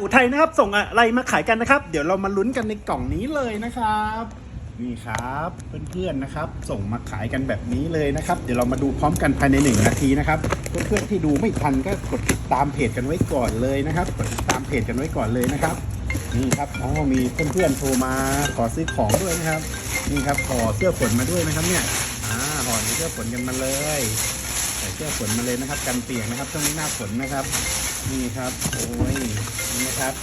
อุทัยนะครับ ส่งอะไรมาขายกันนะครับ เดี๋ยวเรามาลุ้นกันในกล่องนี้เลยนะครับ นี่ครับเพื่อนๆนะครับ ส่งมาขายกันแบบนี้เลยนะครับ เดี๋ยวเรามาดูพร้อมกันภายในหนึ่งนาทีนะครับเพื่อนๆที่ดูไม่ทันก็กดติดตามเพจกันไว้ก่อนเลยนะครับกดติดตามเพจกันไว้ก่อนเลยนะครับนี่ครับอ๋อมีเพื่อนๆโทรมาขอซื้อของด้วยนะครับ นี่ครับขอเสื้อฝนมาด้วยนะครับเนี่ยอ่าห่อเสื้อฝนกันมาเลยใส่เสื้อฝนมาเลยนะครับ กันเปียกนะครับช่วงนี้หน้าฝนนะครับ นี่ครับ โอ้ย นี่นะครับ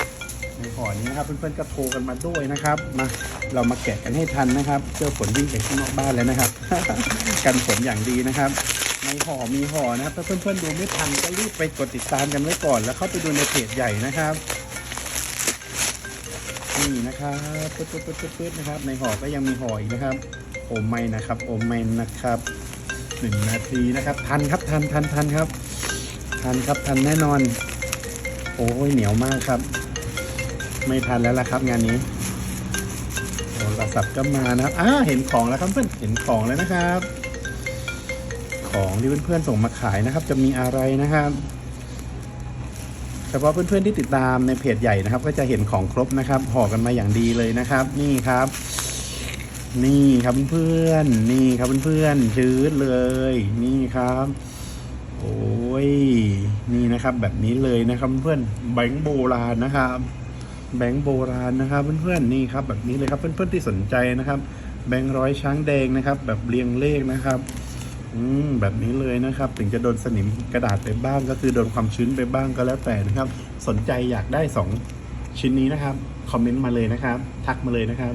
ในห่อนี้นะครับ เพื่อนๆก็โทรกันมาด้วยนะครับ มา เรามาแกะกันให้ทันนะครับเสื้อฝนวิ่งไปข้างนอกบ้านแล้วนะครับ กันฝนอย่างดีนะครับ ในห่อมีห่อนะครับ ถ้าเพื่อนๆดูไม่ทันก็รีบไปกดติดตามกันไว้ก่อน แล้วเข้าไปดูในเพจใหญ่นะครับนี่นะครับปึ๊ดปึ๊ดปึ๊ดปึ๊ดนะครับ ในห่อก็ยังมีห่ออีกนะครับ โอมไม่นะครับ โอมไม่นะครับหนึ่งนาทีนะครับ ทันครับทันทันทันครับ ทันครับทันแน่นอน อ้ยเหนียวมากครับ ไม่ทันแล้วล่ะครับงานนี้โทรศัพท์ก็มานะครับอ่าเห็นของแล้วครับเพื่อนเห็นของแล้วนะครับ ของที่เพื่อนๆส่งมาขายนะครับ จะมีอะไรนะครับเฉพาะเพื่อนๆที่ติดตามในเพจใหญ่นะครับ ก็จะเห็นของครบนะครับห่อกันมาอย่างดีเลยนะครับ นี่ครับ นี่ครับเพื่อนๆนี่ครับเพื่อนๆชื้นเลย นี่ครับ นะครับ แบบนี้เลยนะครับเพื่อนแบงค์โบราณนะครับแบงค์โบราณนะครับเพื่อนๆนี่ครับแบบนี้เลยครับเพื่อนๆที่สนใจนะครับ แบงค์ร้อยช้างแดงนะครับ แบบเรียงเลขนะครับอืมแบบนี้เลยนะครับ ถึงจะโดนสนิมกระดาษไปบ้าง ก็คือโดนความชื้นไปบ้างก็แล้วแต่นะครับ สนใจอยากได้สองชิ้นนี้นะครับ คอมเมนต์มาเลยนะครับ ทักมาเลยนะครับ